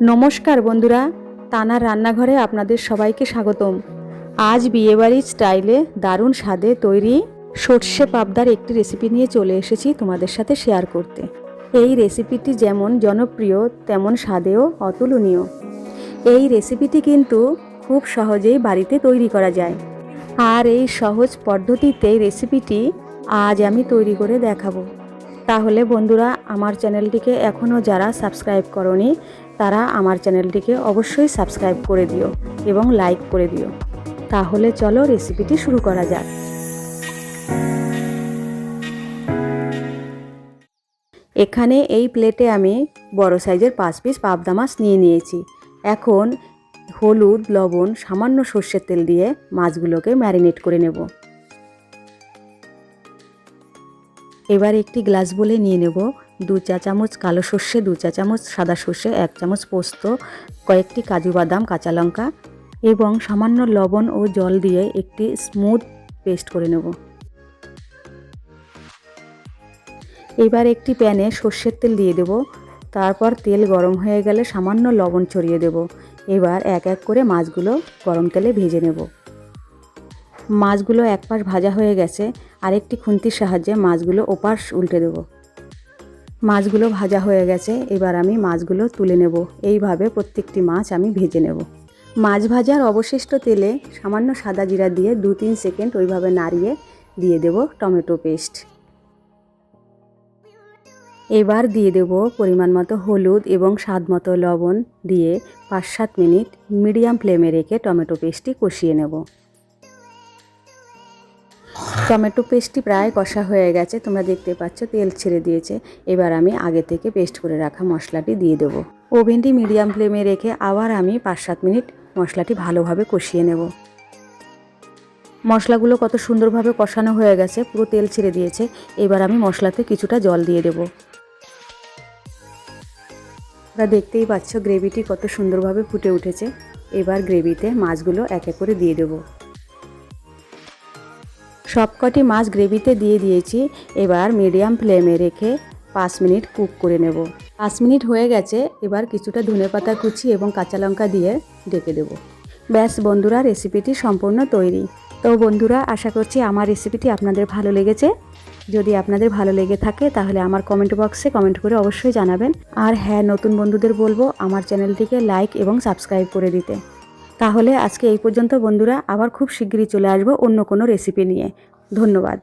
নমস্কার বন্ধুরা, তানার রান্নাঘরে আপনাদের সবাইকে স্বাগতম। আজ বিয়েবাড়ির স্টাইলে দারুণ স্বাদে তৈরি সর্ষে পাবদার একটি রেসিপি নিয়ে চলে এসেছি তোমাদের সাথে শেয়ার করতে। এই রেসিপিটি যেমন জনপ্রিয়, তেমন স্বাদেও অতুলনীয়। এই রেসিপিটি কিন্তু খুব সহজেই বাড়িতে তৈরি করা যায়। আর এই সহজ পদ্ধতিতে রেসিপিটি আজ আমি তৈরি করে দেখাবো। তাহলে বন্ধুরা, আমার চ্যানেলটিকে এখনও যারা সাবস্ক্রাইব করনি, তারা আমার চ্যানেলটিকে অবশ্যই সাবস্ক্রাইব করে দিও এবং লাইক করে দিও। তাহলে চলো রেসিপিটি শুরু করা যাক। এখানে এই প্লেটে আমি বড় সাইজের পাঁচ পিস পাবদা মাছ নিয়ে নিয়েছি। এখন হলুদ, লবণ, সামান্য সর্ষের তেল দিয়ে মাছগুলোকে ম্যারিনেট করে নেব। এবার একটি গ্লাস বলে নিয়ে নেব। দু চা চামচ কালো সর্ষে, দু চা চামচ সাদা সর্ষে, এক চামচ পোস্ত, কয়েকটি কাজু বাদাম, কাঁচা লঙ্কা এবং সামান্য লবণ ও জল দিয়ে একটি স্মুথ পেস্ট করে নেব। এবার একটি প্যানে সর্ষের তেল দিয়ে দেব। তারপর তেল গরম হয়ে গেলে সামান্য লবণ ছড়িয়ে দেব। এবার এক এক করে মাছগুলো গরম তেলে ভেজে নেব। মাছগুলো এক পাশ ভাজা হয়ে গেছে, আরেকটি খুন্তির সাহায্যে মাছগুলো ওপাশ উল্টে দেব। মাছগুলো ভাজা হয়ে গেছে, এবার আমি মাছগুলো তুলে নেব। এইভাবে প্রত্যেকটি মাছ আমি ভেজে নেব। মাছ ভাজার অবশিষ্ট তেলে সামান্য সাদা জিরা দিয়ে দু তিন সেকেন্ড ওইভাবে নাড়িয়ে দিয়ে দেব টমেটো পেস্ট। এবার দিয়ে দেব পরিমাণ মতো হলুদ এবং স্বাদ মতো লবণ দিয়ে পাঁচ সাত মিনিট মিডিয়াম ফ্লেমে রেখে টমেটো পেস্টটি কষিয়ে নেব। টমেটো পেস্টটি প্রায় কষা হয়ে গেছে। তোমরা দেখতে পাচ্ছ, তেল ছেড়ে দিয়েছে। এবার আমি আগে থেকে পেস্ট করে রাখা মশলাটি দিয়ে দেবো। ওভেনটি মিডিয়াম ফ্লেমে রেখে আবার আমি পাঁচ সাত মিনিট মশলাটি ভালোভাবে কষিয়ে নেব। মশলাগুলো কত সুন্দরভাবে কষানো হয়ে গেছে, পুরো তেল ছেড়ে দিয়েছে। এবার আমি মশলাতে কিছুটা জল দিয়ে দেবো। তোমরা দেখতেই পাচ্ছ, গ্রেভিটি কত সুন্দরভাবে ফুটে উঠেছে। এবার গ্রেভিতে মাছগুলো এক এক করে দিয়ে দেবো। সবকটি মাছ গ্রেভিতে দিয়ে দিয়েছি। এবার মিডিয়াম ফ্লেমে রেখে পাঁচ মিনিট কুক করে নেব। পাঁচ মিনিট হয়ে গেছে, এবার কিছুটা ধনে পাতা কুচি এবং কাঁচা লঙ্কা দিয়ে ডেকে দেব। ব্যাস, বন্ধুরা, রেসিপিটি সম্পূর্ণ তৈরি। তো বন্ধুরা, আশা করছি আমার রেসিপিটি আপনাদের ভালো লেগেছে। যদি আপনাদের ভালো লেগে থাকে, তাহলে আমার কমেন্ট বক্সে কমেন্ট করে অবশ্যই জানাবেন। আর হ্যাঁ নতুন বন্ধুদের বলব, আমার চ্যানেলটিকে লাইক এবং সাবস্ক্রাইব করে দিতে। তাহলে আজকে এই পর্যন্ত বন্ধুরা, আবার খুব শিগগিরই চলে আসব অন্য কোনো রেসিপি নিয়ে। ধন্যবাদ।